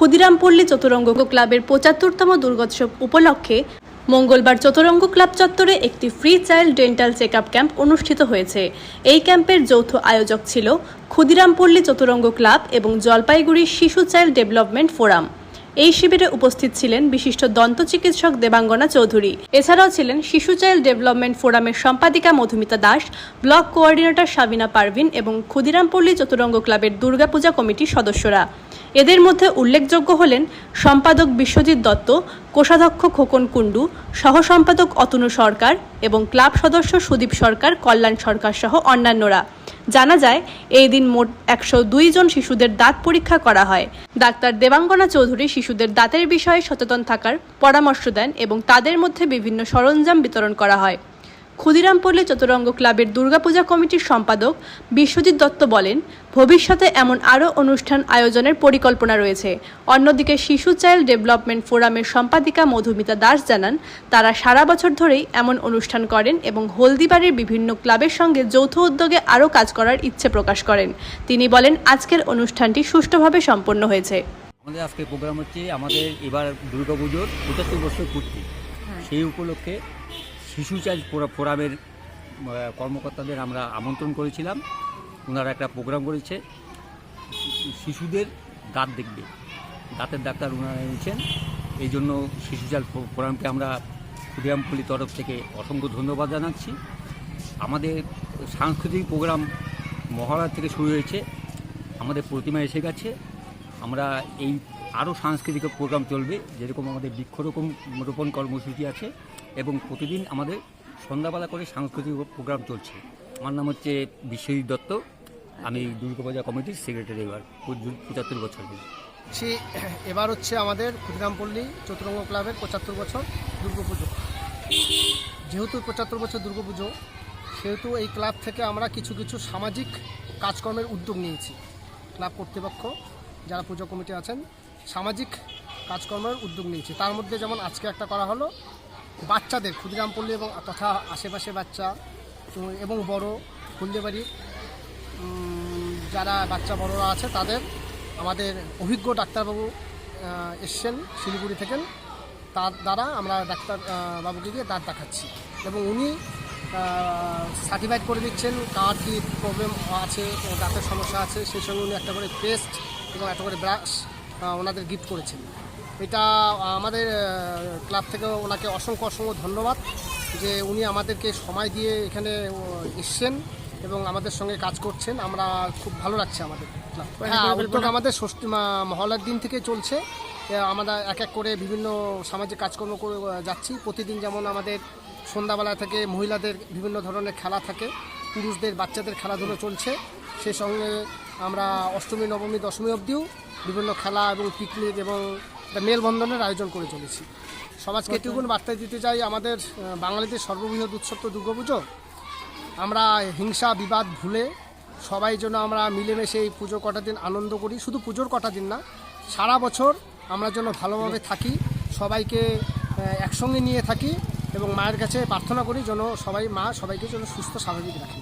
ক্ষুদিরামপল্লী চতুরঙ্গ ক্লাবের পঁচাত্তরতম দুর্গোৎসব উপলক্ষে মঙ্গলবার চতুরঙ্গ ক্লাব চত্বরে একটি free child dental check camp অনুষ্ঠিত হয়েছে। এই ক্যাম্পের যৌথ আয়োজক ছিল ক্ষুদিরামপল্লী চতুরঙ্গ ক্লাব এবং জলপাইগুড়ি শিশু চাইল্ড ডেভেলপমেন্ট ফোরাম। এই শিবিরে উপস্থিত ছিলেন বিশিষ্ট দন্ত চিকিৎসক দেবাঙ্গনা চৌধুরী। এছাড়াও ছিলেন শিশু চাইল্ড ডেভেলপমেন্ট ফোরামের সম্পাদিকা মধুমিতা দাস, ব্লক কোঅর্ডিনেটর সাবিনা পারভিন এবং ক্ষুদিরামপল্লী চতুরঙ্গ ক্লাবের দুর্গাপূজা কমিটির সদস্যরা। এদের মধ্যে উল্লেখযোগ্য হলেন সম্পাদক বিশ্বজিৎ দত্ত, কোষাধ্যক্ষ খোকন কুণ্ডু, সহসম্পাদক অতনু সরকার এবং ক্লাব সদস্য সুদীপ সরকার, কল্যাণ সরকার সহ অন্যান্যরা। জানা যায়, এই দিন মোট একশো দুই জন শিশুদের দাঁত পরীক্ষা করা হয়। ডাক্তার দেবাঙ্গনা চৌধুরী শিশুদের দাঁতের বিষয়ে সচেতন থাকার পরামর্শ দেন এবং তাদের মধ্যে বিভিন্ন সরঞ্জাম বিতরণ করা হয়। ক্ষুদিরামপল্লী চতুরঙ্গ ক্লাবের দুর্গাপূজা কমিটির সম্পাদক বিশ্বজিৎ দত্ত বলেন ভবিষ্যতে এমন আরও অনুষ্ঠান আয়োজনের পরিকল্পনা রয়েছে। অন্যদিকে শিশু চাইল্ড ডেভেলপমেন্ট ফোরামের সম্পাদিকা মধুমিতা দাস জানান তারা সারা বছর ধরেই এমন অনুষ্ঠান করেন এবং হলদিবাড়ির বিভিন্ন ক্লাবের সঙ্গে যৌথ উদ্যোগে আরও কাজ করার ইচ্ছে প্রকাশ করেন। তিনি বলেন আজকের অনুষ্ঠানটি সুষ্ঠুভাবে সম্পন্ন হয়েছে। আমাদের আজকে প্রোগ্রাম হচ্ছে আমাদের এবার দুর্গাপুজোর পঁচাত্তর বছর পূর্তি। সেই উপলক্ষে শিশু চাইল্ড ফোরামের কর্মকর্তাদের আমরা আমন্ত্রণ করেছিলাম। ওনারা একটা প্রোগ্রাম করেছে। শিশুদের দাঁত দেখবে। দাঁতের ডাক্তার ওনারা এনেছেন। এই জন্য শিশু ফো- ফোরামকে আমরা ক্ষুদিরামপল্লী তরফ থেকে অসংখ্য ধন্যবাদ জানাচ্ছি। আমাদের সাংস্কৃতিক প্রোগ্রাম মহালয়া থেকে শুরু হয়েছে। আমাদের প্রতিমা এসে গেছে। আমরা এই আরও সাংস্কৃতিক প্রোগ্রাম চলবে। যেরকম আমাদের বৃক্ষরোপণ রোপণ কর্মসূচি আছে এবং প্রতিদিন আমাদের সন্ধ্যাবেলা করে সাংস্কৃতিক প্রোগ্রাম চলছে। আমার নাম হচ্ছে বিশ্বজিৎ দত্ত। আমি দুর্গাপূজা কমিটির সেক্রেটারি এবার পঁচ- পঁচাত্তর বছর সে এবার হচ্ছে আমাদের ক্ষুদিরামপল্লী চতুরঙ্গ ক্লাবের পঁচাত্তর বছর দুর্গাপুজো। যেহেতু পঁচাত্তর বছর দুর্গাপুজো, সেহেতু এই ক্লাব থেকে আমরা কিছু কিছু সামাজিক কাজকর্মের উদ্যোগ নিয়েছি। ক্লাব কর্তৃপক্ষ, যারা পুজো কমিটি আছেন, সামাজিক কাজকর্মের উদ্যোগ নিয়েছি। তার মধ্যে যেমন আজকে একটা করা হলো বাচ্চাদের ক্ষুদিরামপল্লী এবং তথা আশেপাশে বাচ্চা এবং বড় হলদেবাড়ি উম, যারা বাচ্চা বড়রা আছে তাদের আমাদের অভিজ্ঞ ডাক্তারবাবু এসছেন শিলিগুড়ি থেকে। তার দ্বারা আমরা ডাক্তার আহ, বাবুকে দিয়ে দাঁত দেখাচ্ছি। এবং উনি সার্টিফাইড করে দিচ্ছেন কার কী প্রবলেম আছে দাঁতের সমস্যা আছে সেই সঙ্গে উনি একটা করে পেস্ট এবং একটা করে ব্রাশ ওনাদের গিফট করেছেন। এটা আমাদের ক্লাব থেকে ওনাকে অসংখ্য অসংখ্য ধন্যবাদ যে উনি আমাদেরকে সময় দিয়ে এখানে এসছেন এবং আমাদের সঙ্গে কাজ করছেন। আমরা খুব ভালো লাগছে আমাদের হ্যাঁ উদ্যোগ আমাদের ষষ্ঠী মহলার দিন থেকে চলছে। আমরা এক এক করে বিভিন্ন সামাজিক কাজকর্ম করে যাচ্ছি। প্রতিদিন যেমন আমাদের সন্ধ্যাবেলা থেকে মহিলাদের বিভিন্ন ধরনের খেলা থাকে পুরুষদের বাচ্চাদের খেলাধুলো চলছে। সেই সঙ্গে আমরা অষ্টমী নবমী দশমী অবধিও বিভিন্ন খেলা এবং পিকনিক এবং একটা মেলবন্ধনের আয়োজন করে চলেছি। সমাজকে এটুকুন বার্তা দিতে চাই আমাদের বাঙালিদের সর্ববৃহৎ উৎসব তো দুর্গাপুজো। আমরা হিংসা বিবাদ ভুলে সবাই যেন আমরা মিলেমিশে এই পুজো কটা দিন আনন্দ করি। শুধু পুজোর কটা দিন না সারা বছর আমরা যেন ভালোভাবে থাকি সবাইকে একসঙ্গে নিয়ে থাকি এবং মায়ের কাছে প্রার্থনা করি যেন সবাই মা সবাইকে যেন সুস্থ স্বাভাবিক রাখি।